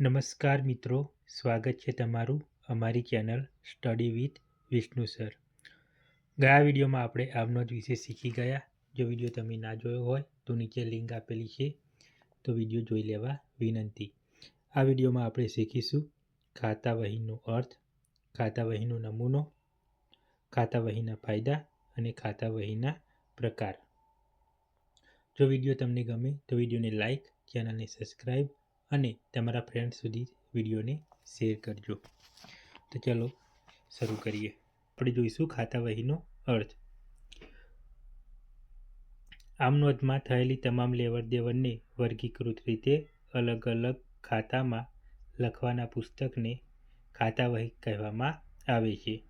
નમસ્કાર મિત્રો, સ્વાગત છે તમારું અમારી channel study with Vishnu sir. ગયા વિડીયોમાં આપણે આમનો જ વિશે શીખી ગયા. જો વીડિયો તમે ના જોયો હોય તો નીચે લિંક આપેલી છે, તો વીડિયો જોઈ લેવા વિનંતી. આ વિડીયોમાં આપણે શીખીશું ખાતા વહીનો અર્થ, ખાતા વહીનો નમૂનો, ખાતા વહીના ફાયદા અને ખાતા વહીના પ્રકાર. જો વીડિયો તમને ગમે તો વિડીયોને લાઈક, ચેનલને સબસ્ક્રાઈબ અને તમારા ફ્રેન્ડ સુધી વિડીયોને શેર કરજો. તો ચલો, શરૂ કરીએ. આપણે જોઈશું ખાતા વહીનો અર્થ. આમ નોંધમાં થયેલી તમામ લેવડ દેવડને વર્ગીકૃત રીતે અલગ અલગ ખાતામાં લખવાના પુસ્તકને ખાતા વહી કહેવામાં આવે છે.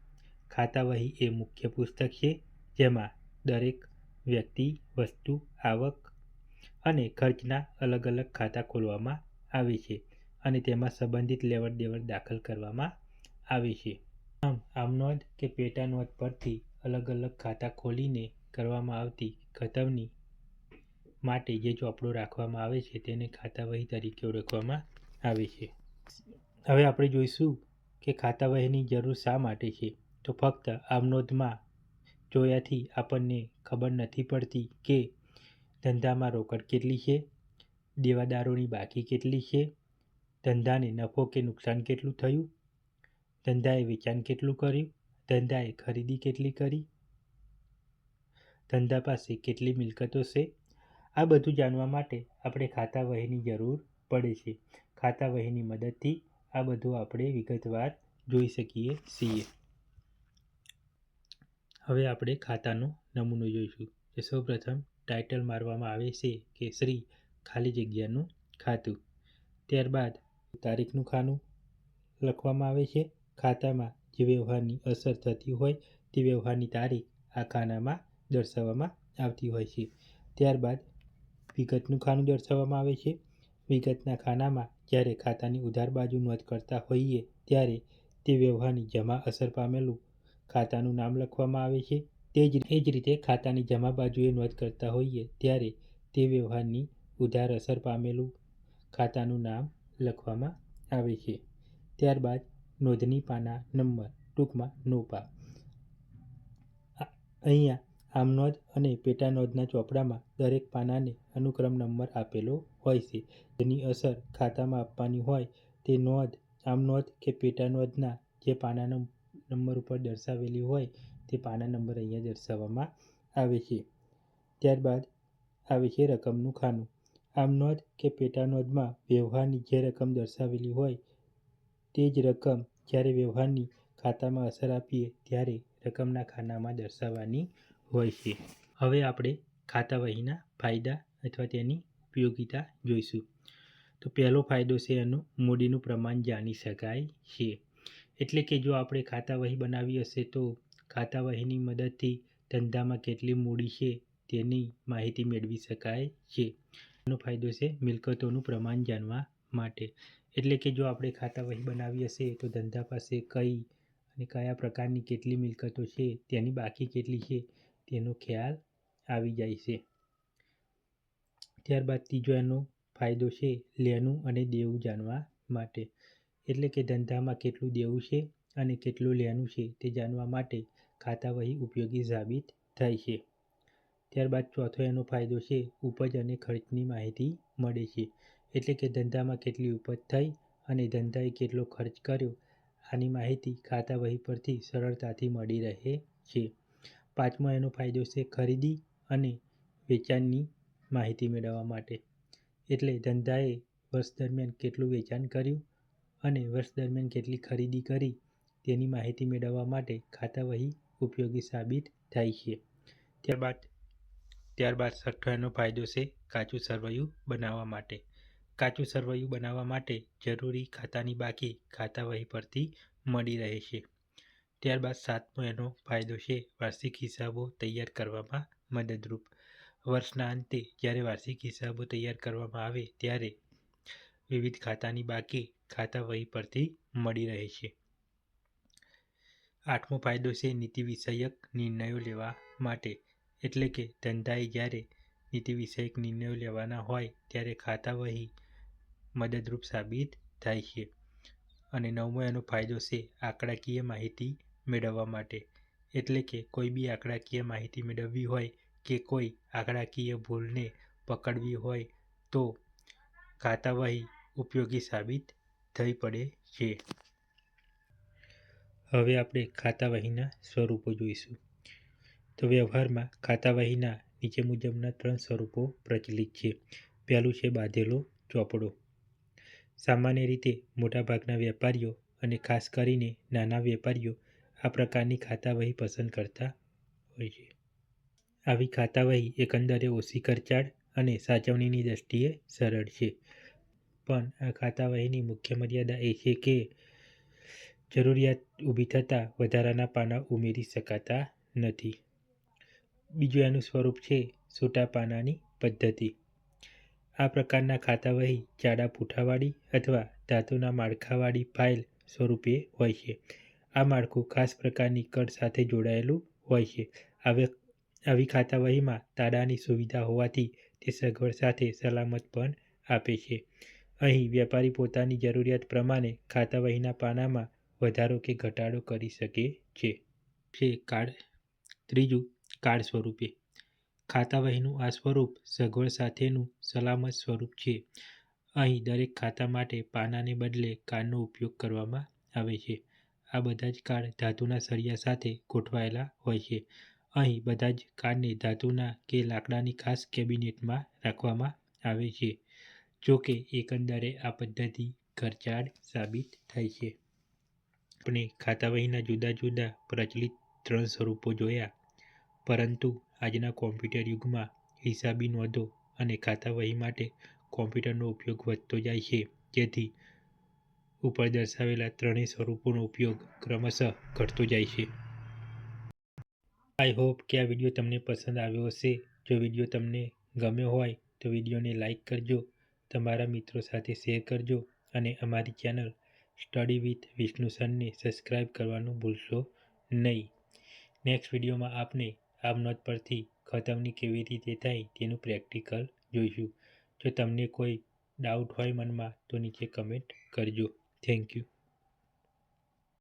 ખાતા વહી એ મુખ્ય પુસ્તક છે, જેમાં દરેક વ્યક્તિ, વસ્તુ, આવક અને ખર્ચના અલગ અલગ ખાતા ખોલવામાં આવે છે અને તેમાં સંબંધિત લેવડ દેવડ દાખલ કરવામાં આવે છે. આમ આમ નોંધ કે પેટા નોંધ પરથી અલગ અલગ ખાતા ખોલીને કરવામાં આવતી ખતવની માટે જે ચોપડો રાખવામાં આવે છે તેને ખાતા વહી તરીકે ઓળખવામાં આવે છે. હવે આપણે જોઈશું કે ખાતા વહીની જરૂર શા માટે છે. તો ફક્ત આમનોંધમાં જોયાથી આપણને ખબર નથી પડતી કે ધંધામાં રોકડ કેટલી છે દેવાદારોની બાકી કેટલી છે? ધંધાને નફો કે નુકસાન કેટલું થયું? ધંધાએ વેચાણ કેટલું કર્યું? ધંધાએ ખરીદી કેટલી કરી? ધંધા પાસે કેટલી મિલકતો છે? આ બધું જાણવા માટે આપણે ખાતા વહીની જરૂર પડે છે. ખાતા વહીની મદદથી આ બધું આપણે વિગતવાર જોઈ શકીએ છીએ. હવે આપણે ખાતાનો નમૂનો જોઈશું. સૌપ્રથમ ટાઇટલ મારવામાં આવે છે કે શ્રી ખાલી જગ્યાનું ખાતું. ત્યારબાદ તારીખનું ખાનું લખવામાં આવે છે. ખાતામાં જે વ્યવહારની અસર થતી હોય તે વ્યવહારની તારીખ આ ખાનામાં દર્શાવવામાં આવતી હોય છે. ત્યારબાદ વિગતનું ખાનું દર્શાવવામાં આવે છે. વિગતના ખાનામાં જ્યારે ખાતાની ઉધાર બાજુ નોંધ કરતા હોઈએ ત્યારે તે વ્યવહારની જમા અસર પામેલું ખાતાનું નામ લખવામાં આવે છે. તે જ એ જ રીતે ખાતાની જમા બાજુએ નોંધ કરતા હોઈએ ત્યારે તે વ્યવહારની ઉધાર અસર પામેલું ખાતાનું નામ લખવામાં આવે છે. ત્યારબાદ નોંધની પાના નંબર ટૂંકમાં નોપા અહીંયા આમ નોંધ અને પેટા નોંધના ચોપડામાં દરેક પાનાને અનુક્રમ નંબર આપેલો હોય છે. જેની અસર ખાતામાં આપવાની હોય તે નોંધ આમ નોંધ કે પેટા નોંધના જે પાનાના નંબર ઉપર દર્શાવેલી હોય તે પાના નંબર અહીંયા દર્શાવવામાં આવે છે. ત્યારબાદ આવે છે રકમનું ખાનું. આમ નોંધ કે પેટા નોંધમાં વ્યવહારની જે રકમ દર્શાવેલી હોય તે જ રકમ જ્યારે વ્યવહારની ખાતામાં અસર આપીએ ત્યારે રકમના ખાનામાં દર્શાવવાની હોય છે. હવે આપણે ખાતા વહીના ફાયદા અથવા તેની ઉપયોગિતા જોઈશું. તો પહેલો ફાયદો છે એનું, મૂડીનું પ્રમાણ જાણી શકાય છે. એટલે કે જો આપણે ખાતા વહી બનાવી હશે તો ખાતા વહીની મદદથી ધંધામાં કેટલી મૂડી છે તેની માહિતી મેળવી શકાય છે. એનો ફાયદો છે મિલકતોનું પ્રમાણ જાણવા માટે. એટલે કે જો આપણે ખાતા વહી બનાવી હશે તો ધંધા પાસે કઈ અને કયા પ્રકારની કેટલી મિલકતો છે, તેની બાકી કેટલી છે, તેનો ખ્યાલ આવી જાય છે. ત્યારબાદ ત્રીજો એનો ફાયદો છે લેનું અને દેવું જાણવા માટે. એટલે કે ધંધામાં કેટલું દેવું છે અને કેટલું લેનું છે તે જાણવા માટે ખાતા વહી ઉપયોગી સાબિત થાય છે. ત્યારબાદ ચોથો એનો ફાયદો છે, ઉપજ અને ખર્ચની માહિતી મળે છે. એટલે કે ધંધામાં કેટલી ઉપજ થઈ અને ધંધાએ કેટલો ખર્ચ કર્યો, આની માહિતી ખાતા વહી પરથી સરળતાથી મળી રહે છે. પાંચમો એનો ફાયદો છે ખરીદી અને વેચાણની માહિતી મેળવવા માટે. એટલે ધંધાએ વર્ષ દરમિયાન કેટલું વેચાણ કર્યું અને વર્ષ દરમિયાન કેટલી ખરીદી કરી, તેની માહિતી મેળવવા માટે ખાતા વહી ઉપયોગી સાબિત થાય છે. ત્યારબાદ ત્યારબાદ છઠ્ઠો એનો ફાયદો છે કાચું સરવૈયું બનાવવા માટે. કાચું સરવૈયું બનાવવા માટે જરૂરી ખાતાની બાકી ખાતા વહી પરથી મળી રહે છે. ત્યારબાદ સાતમો એનો ફાયદો છે વાર્ષિક હિસાબો તૈયાર કરવામાં મદદરૂપ. વર્ષના અંતે જ્યારે વાર્ષિક હિસાબો તૈયાર કરવામાં આવે ત્યારે વિવિધ ખાતાની બાકી ખાતા વહી પરથી મળી રહે છે. આઠમો ફાયદો છે નીતિ વિષયક નિર્ણયો લેવા માટે. એટલે કે ધંધાએ જ્યારે નીતિ વિષયક નિર્ણયો લેવાના હોય, ત્યારે ખાતા વહી મદદરૂપ સાબિત થાય છે. અને નવમો એનો ફાયદો છે આંકડાકીય માહિતી મેળવવા માટે. એટલે કે કોઈ બી આંકડાકીય માહિતી મેળવવી હોય કે કોઈ આંકડાકીય ભૂલને પકડવી હોય, તો ખાતાવાહી ઉપયોગી સાબિત થઈ પડે છે. હવે આપણે ખાતાવહીના સ્વરૂપો જોઈશું. તો વ્યવહારમાં ખાતાવાહીના નીચે મુજબના ત્રણ સ્વરૂપો પ્રચલિત છે. પહેલું છે બાંધેલો ચોપડો. સામાન્ય રીતે મોટાભાગના વેપારીઓ અને ખાસ કરીને નાના વેપારીઓ આ પ્રકારની ખાતાવહી પસંદ કરતા હોય છે. આવી ખાતાવહી એકંદરે ઓછી ખર્ચાળ અને સાચવણીની દ્રષ્ટિએ સરળ છે. પણ આ ખાતાવહીની મુખ્ય મર્યાદા એ છે કે જરૂરિયાત ઊભી થતાં વધારાના પાના ઉમેરી શકાતા નથી. બીજું એનું સ્વરૂપ છે સૂટા પાનાની પદ્ધતિ. આ પ્રકારના ખાતાવહી જાડા પૂંઠાવાળી અથવા ધાતુના માળખાવાળી ફાઇલ સ્વરૂપે હોય છે. આ માળખું ખાસ પ્રકારની કળ સાથે જોડાયેલું હોય છે. આવી ખાતાવહીમાં તાડાની સુવિધા હોવાથી તે સગવડ સાથે સલામત પણ આપે છે. અહીં વેપારી પોતાની જરૂરિયાત પ્રમાણે ખાતાવહીના પાનામાં વધારો કે ઘટાડો કરી શકે છે. કાર્ડ. ત્રીજું કાર્ડ સ્વરૂપે. ખાતાવહીનું આ સ્વરૂપ સગવડ સાથેનું સલામત સ્વરૂપ છે. અહીં દરેક ખાતા માટે પાનાને બદલે કાર્ડનો ઉપયોગ કરવામાં આવે છે. આ બધા જ કાર્ડ ધાતુના સળિયા સાથે ગોઠવાયેલા હોય છે. અહીં બધા જ કાર્ડને ધાતુના કે લાકડાની ખાસ કેબિનેટમાં રાખવામાં આવે છે, જો કે એકંદરે આ પદ્ધતિ ખર્ચાળ સાબિત થાય છે. આપણે ખાતાવહીના જુદા જુદા પ્રચલિત ત્રણ સ્વરૂપો જોયા. પરંતુ આજના કોમ્પ્યુટર યુગમાં હિસાબી નોંધો અને ખાતા વહી માટે કોમ્પ્યુટરનો ઉપયોગ વધતો જાય છે. જેથી ઉપર દર્શાવેલા ત્રણેય સ્વરૂપોનો ઉપયોગ ક્રમશઃ ઘટતો જાય છે. આઈ હોપ કે આ વીડિયો તમને પસંદ આવ્યો હશે. જો વીડિયો તમને ગમ્યો હોય તો વિડીયોને લાઇક કરજો, તમારા મિત્રો સાથે શેર કરજો અને અમારી ચેનલ સ્ટડી વિથ વિષ્ણુ સરને સબસ્ક્રાઈબ કરવાનું ભૂલશો નહીં. નેક્સ્ટ વિડીયોમાં આપણે નોંધ પરથી ખતમની કેવી રીતે થાય તેનું પ્રેક્ટિકલ જોઈશું. જો તમને કોઈ ડાઉટ હોય મનમાં તો નીચે કમેન્ટ કરજો. Thank you